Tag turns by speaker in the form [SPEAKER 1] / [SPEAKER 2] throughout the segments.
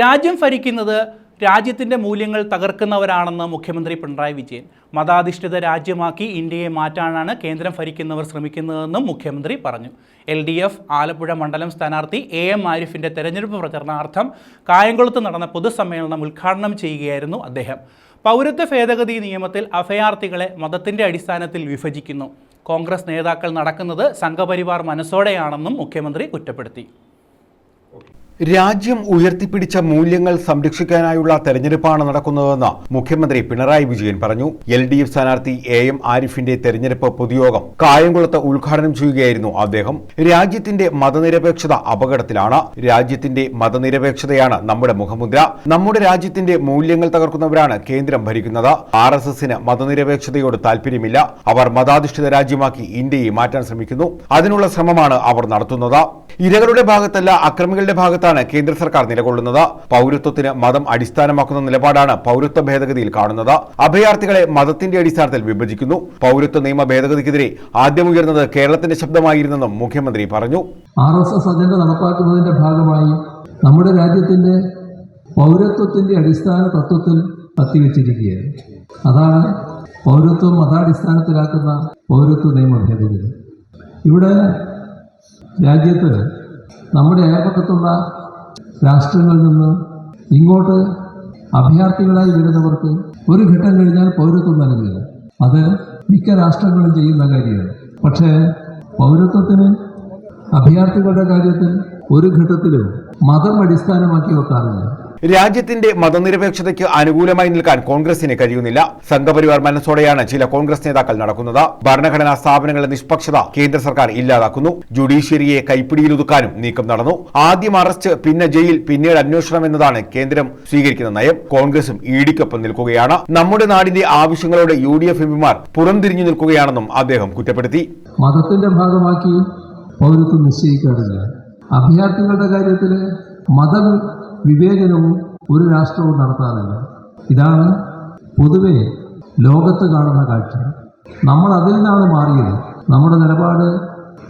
[SPEAKER 1] രാജ്യം ഭരിക്കുന്നത് രാജ്യത്തിന്റെ മൂല്യങ്ങൾ തകർക്കുന്നവരാണെന്ന് മുഖ്യമന്ത്രി പിണറായി വിജയൻ. മതാധിഷ്ഠിത രാജ്യമാക്കി ഇന്ത്യയെ മാറ്റാനാണ് കേന്ദ്രം ഭരിക്കുന്നവർ ശ്രമിക്കുന്നതെന്നും മുഖ്യമന്ത്രി പറഞ്ഞു. എൽ ഡി എഫ് ആലപ്പുഴ മണ്ഡലം സ്ഥാനാർത്ഥി എ എം ആരിഫിന്റെ തെരഞ്ഞെടുപ്പ് പ്രചരണാർത്ഥം കായംകുളത്ത് നടന്ന പൊതുസമ്മേളനം ഉദ്ഘാടനം ചെയ്യുകയായിരുന്നു അദ്ദേഹം. പൗരത്വ ഭേദഗതി നിയമത്തിൽ അഭയാർത്ഥികളെ മതത്തിന്റെ അടിസ്ഥാനത്തിൽ വിഭജിക്കുന്നു. കോൺഗ്രസ് നേതാക്കൾ നടക്കുന്നത് സംഘപരിവാർ മനസ്സോടെയാണെന്നും മുഖ്യമന്ത്രി കുറ്റപ്പെടുത്തി.
[SPEAKER 2] രാജ്യം ഉയർത്തിപ്പിടിച്ച മൂല്യങ്ങൾ സംരക്ഷിക്കാനായുള്ള തെരഞ്ഞെടുപ്പാണ് നടക്കുന്നതെന്ന് മുഖ്യമന്ത്രി പിണറായി വിജയൻ പറഞ്ഞു. എൽ ഡി എഫ് സ്ഥാനാർത്ഥി എ എം ആരിഫിന്റെ തെരഞ്ഞെടുപ്പ് പൊതുയോഗം കായംകുളത്ത് ഉദ്ഘാടനം ചെയ്യുകയായിരുന്നു അദ്ദേഹം. രാജ്യത്തിന്റെ മതനിരപേക്ഷത അപകടത്തിലാണ്. രാജ്യത്തിന്റെ മതനിരപേക്ഷതയാണ് നമ്മുടെ മുഖമുദ്ര. നമ്മുടെ രാജ്യത്തിന്റെ മൂല്യങ്ങൾ തകർക്കുന്നവരാണ് കേന്ദ്രം ഭരിക്കുന്നത്. ആർ എസ് എസിന് മതനിരപേക്ഷതയോട് താല്പര്യമില്ല അവർ മതാധിഷ്ഠിത രാജ്യമാക്കി ഇന്ത്യയെ മാറ്റാൻ ശ്രമിക്കുന്നു. അതിനുള്ള ശ്രമമാണ് അവർ നടത്തുന്നത്. ഇരകളുടെ ഭാഗത്തല്ല അക്രമികളുടെ ഭാഗത്താണ് കേന്ദ്ര സർക്കാർ നിലകൊള്ളുന്നത്. പൗരത്വത്തിന് മതം അടിസ്ഥാനമാക്കുന്ന നിലപാടാണ് പൗരത്വ ഭേദഗതിയിൽ കാണുന്നത്. അഭയാർത്ഥികളെ മതത്തിന്റെ അടിസ്ഥാനത്തിൽ വിഭജിക്കുന്നു. പൗരത്വ നിയമ ഭേദഗതിക്കെതിരെ ആദ്യമുയർന്നത് കേരളത്തിന്റെ ശബ്ദമായിരുന്നെന്നും മുഖ്യമന്ത്രി പറഞ്ഞു.
[SPEAKER 3] ആർ എസ് എസ് അജണ്ട നടപ്പാക്കുന്നതിന്റെ ഭാഗമായി നമ്മുടെ രാജ്യത്തിന്റെ പൗരത്വത്തിന്റെ അടിസ്ഥാന തത്വത്തിൽ കത്തിവെച്ചിരിക്കുകയാണ്. അതാണ് പൗരത്വം മതാടിസ്ഥാനത്തിലാക്കുന്ന പൗരത്വ നിയമ ഭേദഗതി. ഇവിടെ രാജ്യത്ത് നമ്മുടെ അയൽപക്കത്തുള്ള രാഷ്ട്രങ്ങളിൽ നിന്ന് ഇങ്ങോട്ട് അഭയാർത്ഥികളായി വരുന്നവർക്ക് ഒരു ഘട്ടം കഴിഞ്ഞാൽ പൗരത്വം നൽകുക. അത് മിക്ക രാഷ്ട്രങ്ങളും ചെയ്യുന്ന കാര്യമാണ്. പക്ഷേ പൗരത്വത്തിന് അഭയാർത്ഥികളുടെ കാര്യത്തിൽ ഒരു ഘട്ടത്തിലും മതം അടിസ്ഥാനമാക്കി വെക്കാറില്ല.
[SPEAKER 2] രാജ്യത്തിന്റെ മതനിരപേക്ഷതയ്ക്ക് അനുകൂലമായി നിൽക്കാൻ കോൺഗ്രസിന് കഴിയുന്നില്ല. സംഘപരിവാർ മനസ്സോടെയാണ് ചില കോൺഗ്രസ് നേതാക്കൾ നടക്കുന്നത്. ഭരണഘടനാ സ്ഥാപനങ്ങളുടെ നിഷ്പക്ഷത കേന്ദ്ര സർക്കാർ ഇല്ലാതാക്കുന്നു. ജുഡീഷ്യറിയെ കൈപ്പിടിയിലൊതുക്കാനും നീക്കം നടന്നു. ആദ്യം അറസ്റ്റ് പിന്നെ ജയിൽ പിന്നീട് അന്വേഷണം എന്നതാണ് കേന്ദ്രം സ്വീകരിക്കുന്ന നയം. കോൺഗ്രസും ഇഡിക്കൊപ്പം നിൽക്കുകയാണ്. നമ്മുടെ നാടിന്റെ ആവശ്യങ്ങളോട് യു ഡി എഫ് എംപിമാർ പുറംതിരിഞ്ഞു നിൽക്കുകയാണെന്നും അദ്ദേഹം കുറ്റപ്പെടുത്തി.
[SPEAKER 3] മതത്തിന്റെ ഭാഗമാക്കി പൗരത്വം നിശ്ചയിക്കാറില്ല. അഭയാർത്ഥികളുടെ കാര്യത്തിൽ മത വിവേചനവും ഒരു രാഷ്ട്രവും നടത്താറില്ല. ഇതാണ് പൊതുവെ ലോകത്ത് കാണുന്ന കാഴ്ച. നമ്മൾ അതിൽ നിന്നാണ് മാറിയത്. നമ്മുടെ നിലപാട്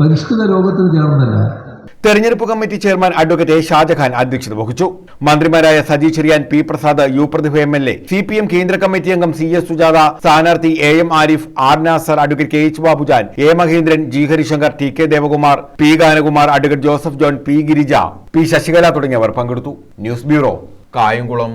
[SPEAKER 3] പരിഷ്കൃത ലോകത്തിന് ചേർന്നല്ല
[SPEAKER 2] തെരഞ്ഞെടുപ്പ് committee chairman advocate A Shajahan അധ്യക്ഷത വഹിച്ചു. മന്ത്രിമാരായ Saji Cherian P Prasad U Prathibha M L A C P M കേന്ദ്ര കമ്മിറ്റി അംഗം സി എസ് സുജാത സ്ഥാനാർത്ഥി A M Arif R Nasar advocate K H Babujan A Mahendran G Harishankar T K Devakumar P Ganakumar advocate Joseph John P Girija P Sasikala തുടങ്ങിയവർ പങ്കെടുത്തു. News bureau Kayamkulam.